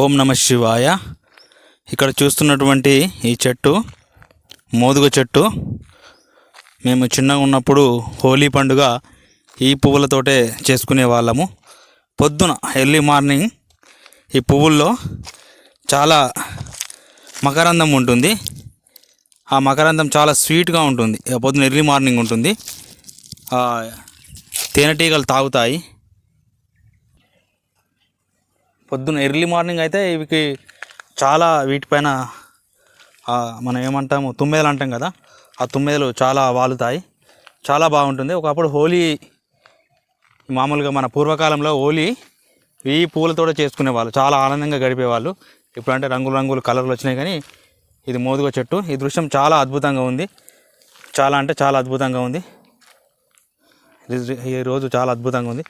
ఓం నమ శివాయ. ఇక్కడ చూస్తున్నటువంటి ఈ చెట్టు మోదుగ చెట్టు. మేము చిన్నగా ఉన్నప్పుడు హోలీ పండుగ ఈ పువ్వులతోటే చేసుకునే వాళ్ళము. పొద్దున ఎర్లీ మార్నింగ్ ఈ పువ్వుల్లో చాలా మకరందం ఉంటుంది. ఆ మకరందం చాలా స్వీట్గా ఉంటుంది. పొద్దున ఎర్లీ మార్నింగ్ ఉంటుంది. తేనెటీగలు తాగుతాయి. పొద్దున్న ఎర్లీ మార్నింగ్ అయితే ఇవికి చాలా వీటిపైన మనం ఏమంటాము తుమ్మెదలు అంటాం కదా ఆ తుమ్మెదలు చాలా వాలుతాయి. చాలా బాగుంటుంది. ఒకప్పుడు హోలీ మామూలుగా మన పూర్వకాలంలో హోలీ ఈ పూలతో చేసుకునేవాళ్ళు. చాలా ఆనందంగా గడిపేవాళ్ళు. ఇప్పుడంటే రంగులు రంగులు కలర్లు వచ్చినాయి కానీ ఇది మోదుగ చెట్టు. ఈ దృశ్యం చాలా అద్భుతంగా ఉంది. చాలా అంటే చాలా అద్భుతంగా ఉంది. ఇది- ఈ రోజు చాలా అద్భుతంగా ఉంది.